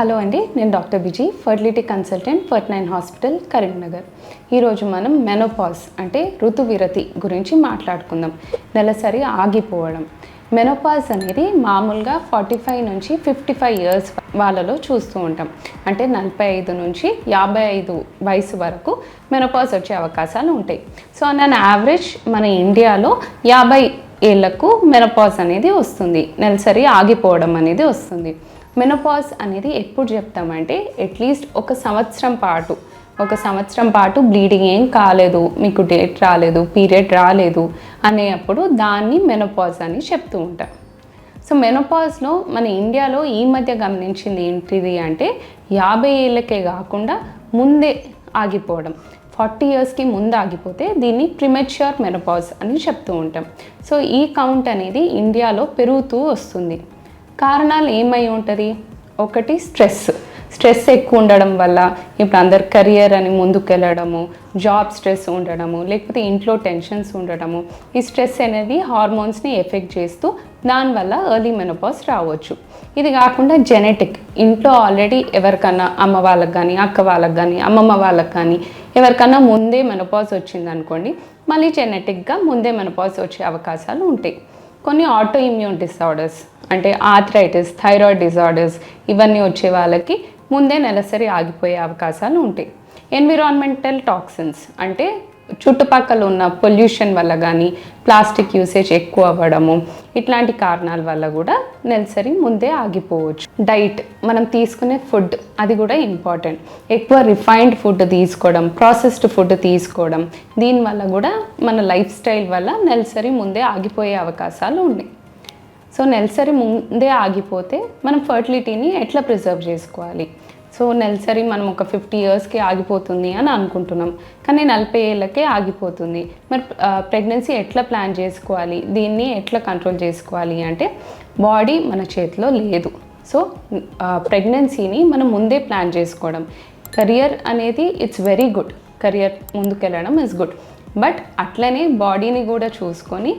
Hello అండి నేను doctor Vijay fertility consultant Ferty nine hospital Karimnagar. ఈరోజు మనం మెనోపాజ్ అంటే ఋతువిరతి గురించి మాట్లాడుకుందాం. నెలసరి ఆగిపోవడం. మెనోపాజ్ అనేది మామూలుగా ఫార్టీ ఫైవ్ నుంచి ఫిఫ్టీ ఫైవ్ ఇయర్స్ వాళ్ళలో చూస్తూ ఉంటాం. అంటే నలభై ఐదు నుంచి యాభై ఐదు వయసు వరకు మెనోపాజ్ వచ్చే అవకాశాలు ఉంటాయి. సో నేను యావరేజ్ మన ఇండియాలో యాభై ఏళ్ళకు మెనోపాజ్ అనేది వస్తుంది. నెలసరి ఆగిపోవడం అనేది వస్తుంది. మెనోపాజ్ అనేది ఎప్పుడు చెప్తామంటే అట్లీస్ట్ ఒక సంవత్సరం పాటు సంవత్సరం పాటు బ్లీడింగ్ ఏం కాలేదు మీకు డేట్ రాలేదు పీరియడ్ రాలేదు అనేటప్పుడు దాన్ని మెనోపాజ్ అని చెప్తూ ఉంటాం సో మెనోపాజ్లో మన ఇండియాలో ఈ మధ్య గమనించింది ఏంటిది అంటే యాభై ఏళ్ళకే కాకుండా ముందే ఆగిపోవడం. ఫార్టీ ఇయర్స్కి ముందు ఆగిపోతే దీన్ని ప్రిమెచ్యూర్ మెనోపాజ్ అని చెప్తూ ఉంటాం. సో ఈ కౌంట్ అనేది ఇండియాలో పెరుగుతూ వస్తుంది. కారణాలు ఏమై ఉంటుంది? ఒకటి స్ట్రెస్. స్ట్రెస్ ఎక్కువ ఉండడం వల్ల ఇప్పుడు అందరు కెరియర్ అని ముందుకెళ్ళడము జాబ్ స్ట్రెస్ ఉండడము లేకపోతే ఇంట్లో టెన్షన్స్ ఉండడము ఈ స్ట్రెస్ అనేది హార్మోన్స్ని ఎఫెక్ట్ చేస్తూ దానివల్ల ఎర్లీ మెనోపాస్ రావచ్చు. ఇది కాకుండా జెనెటిక్ ఇంట్లో ఆల్రెడీ ఎవరికన్నా అమ్మ వాళ్ళకి కానీ అక్క వాళ్ళకి కానీ అమ్మమ్మ వాళ్ళకి కానీ ఎవరికన్నా ముందే మెనపాజ్ వచ్చింది అనుకోండి మళ్ళీ జెనెటిక్గా ముందే మెనపాజ్ వచ్చే అవకాశాలు ఉంటాయి. కొన్ని ఆటో ఇమ్యూన్ డిసార్డర్స్ అంటే ఆథరైటిస్ థైరాయిడ్ డిజార్డర్స్ ఇవన్నీ వచ్చే వాళ్ళకి ముందే నెలసరి ఆగిపోయే అవకాశాలు ఉంటాయి. ఎన్విరాన్మెంటల్ టాక్సిన్స్ అంటే చుట్టుపక్కల ఉన్న పొల్యూషన్ వల్ల కానీ ప్లాస్టిక్ యూసేజ్ ఎక్కువ అవ్వడము ఇట్లాంటి కారణాల వల్ల కూడా నెలసరి ముందే ఆగిపోవచ్చు. డైట్ మనం తీసుకునే ఫుడ్ అది కూడా ఇంపార్టెంట్ ఎక్కువ రిఫైన్డ్ ఫుడ్ తీసుకోవడం ప్రాసెస్డ్ ఫుడ్ తీసుకోవడం దీనివల్ల కూడా మన లైఫ్ స్టైల్ వల్ల నెలసరి ముందే ఆగిపోయే అవకాశాలు ఉన్నాయి. సో నెలసరి ముందే ఆగిపోతే మనం ఫర్టిలిటీని ఎట్లా ప్రిజర్వ్ చేసుకోవాలి? సో నెలసరి మనం ఒక ఫిఫ్టీ ఇయర్స్కి ఆగిపోతుంది అని అనుకుంటున్నాం. కానీ నలభై ఏళ్ళకే ఆగిపోతుంది. మరి ప్రెగ్నెన్సీ ఎట్లా ప్లాన్ చేసుకోవాలి? దీన్ని ఎట్లా కంట్రోల్ చేసుకోవాలి అంటే బాడీ మన చేతిలో లేదు. సో ప్రెగ్నెన్సీని మనం ముందే ప్లాన్ చేసుకోవడం. కెరియర్ అనేది ఇట్స్ వెరీ గుడ్. కెరియర్ ముందుకెళ్ళడం ఇస్ గుడ్. బట్ అట్లనే బాడీని కూడా చూసుకొని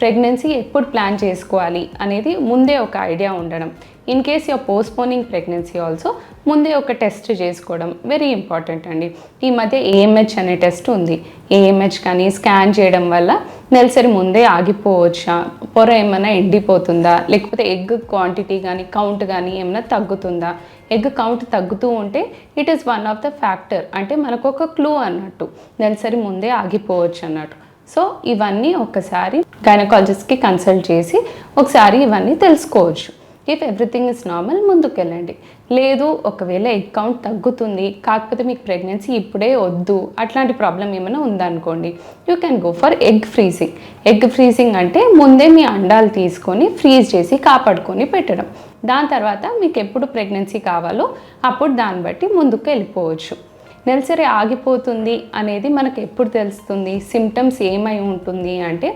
ప్రెగ్నెన్సీ ఎప్పుడు ప్లాన్ చేసుకోవాలి అనేది ముందే ఒక ఐడియా ఉండడం. In case you're postponing pregnancy also ముందే ఒక టెస్ట్ చేసుకోవడం వెరీ ఇంపార్టెంట్ అండి. ఈ మధ్య ఏఎంహెచ్ అనే టెస్ట్ ఉంది. ఏఎంహెచ్ కానీ స్కాన్ చేయడం వల్ల నెలసరి ముందే ఆగిపోవచ్చా? పొర ఏమైనా ఎండిపోతుందా? లేకపోతే ఎగ్ క్వాంటిటీ కానీ కౌంట్ కానీ ఏమైనా తగ్గుతుందా? ఎగ్ కౌంట్ తగ్గుతూ ఉంటే it is one of the factor అంటే మనకు ఒక క్లూ అన్నట్టు. నెలసరి ముందే ఆగిపోవచ్చు అన్నట్టు. సో ఇవన్నీ ఒకసారి గైనకాలజిస్ట్కి కన్సల్ట్ చేసి ఒకసారి ఇవన్నీ తెలుసుకోవచ్చు. ఇఫ్ ఎవ్రీథింగ్ ఇస్ నార్మల్ ముందుకెళ్ళండి. లేదు ఒకవేళ ఎగ్ కౌంట్ తగ్గుతుంది కాకపోతే మీకు ప్రెగ్నెన్సీ ఇప్పుడే వద్దు అట్లాంటి ప్రాబ్లం ఏమైనా ఉందనుకోండి. You can go for egg freezing egg freezing అంటే ముందే మీ అండాలు తీసుకొని ఫ్రీజ్ చేసి కాపాడుకొని పెట్టడం. దాని తర్వాత మీకు ఎప్పుడు ప్రెగ్నెన్సీ కావాలో అప్పుడు దాన్ని బట్టి ముందుకు వెళ్ళిపోవచ్చు నెలసరి ఆగిపోతుంది అనేది మనకు ఎప్పుడు తెలుస్తుంది? సిమ్టమ్స్ ఏమై ఉంటుంది అంటే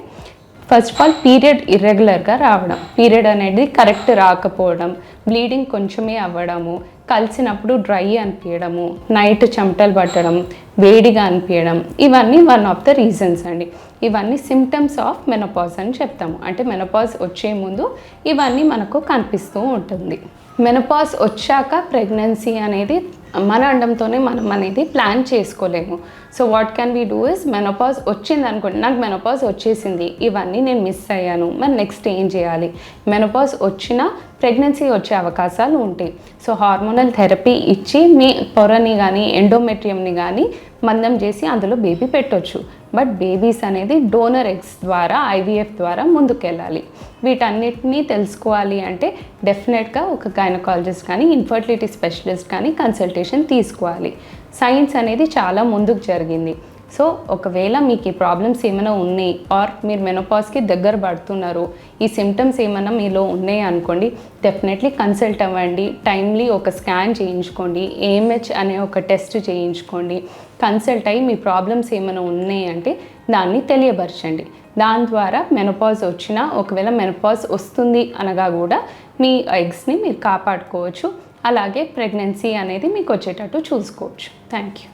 ఫస్ట్ ఆఫ్ ఆల్ పీరియడ్ ఇర్రెగ్యులర్గా రావడం. పీరియడ్ అనేది కరెక్ట్ రాకపోవడం బ్లీడింగ్ కొంచెమే అవ్వడము కలిసినప్పుడు డ్రై అనిపించడము నైట్ చెమటలు పట్టడం వేడిగా అనిపించడం ఇవన్నీ వన్ ఆఫ్ ద రీజన్స్ అండి. ఇవన్నీ సిమ్టమ్స్ ఆఫ్ మెనపాజ్ అని చెప్తాము. అంటే మెనపాజ్ వచ్చే ముందు ఇవన్నీ మనకు కనిపిస్తూ ఉంటుంది. మెనపాజ్ వచ్చాక ప్రెగ్నెన్సీ అనేది మన అండంతోనే మనం అనేది ప్లాన్ చేసుకోలేము. So what can we do is menopause వచ్చింది అనుకోండి నాకు మెనోపాజ్ వచ్చేసింది ఇవన్నీ నేను మిస్ అయ్యాను. మరి నెక్స్ట్ ఏం చేయాలి? మెనోపాజ్ వచ్చినా ప్రెగ్నెన్సీ వచ్చే అవకాశాలు ఉంటాయి. సో హార్మోనల్ థెరపీ ఇచ్చి మీ పొరని కానీ ఎండోమెట్రియంని కానీ మందం చేసి అందులో బేబీ పెట్టొచ్చు. బట్ బేబీస్ అనేది డోనర్ ఎగ్స్ ద్వారా ఐవీఎఫ్ ద్వారా ముందుకెళ్ళాలి. వీటన్నిటినీ తెలుసుకోవాలి అంటే డెఫినెట్గా ఒక గైనకాలజిస్ట్ కానీ ఇన్ఫర్టిలిటీ స్పెషలిస్ట్ కానీ కన్సల్టేషన్ తీసుకోవాలి. సైన్స్ అనేది చాలా ముందుకు జరిగింది. సో ఒకవేళ మీకు ఈ ప్రాబ్లమ్స్ ఏమైనా ఉన్నాయి ఆర్ మీరు మెనోపాస్కి దగ్గర పడుతున్నారు ఈ సిమ్టమ్స్ ఏమైనా మీలో ఉన్నాయి అనుకోండి డెఫినెట్లీ కన్సల్ట్ అవ్వండి. టైమ్లీ ఒక స్కాన్ చేయించుకోండి. ఏఎంహెచ్ అనే ఒక టెస్ట్ చేయించుకోండి. కన్సల్ట్ అయ్యి మీ ప్రాబ్లమ్స్ ఏమైనా ఉన్నాయి అంటే దాన్ని తెలియపరచండి. దాని ద్వారా మెనపాజ్ వచ్చినా ఒకవేళ మెనపాజ్ వస్తుంది అనగా కూడా మీ ఎగ్స్ని మీరు కాపాడుకోవచ్చు. అలాగే ప్రెగ్నెన్సీ అనేది మీకు వచ్చేటట్టు చూసుకోవచ్చు. Thank you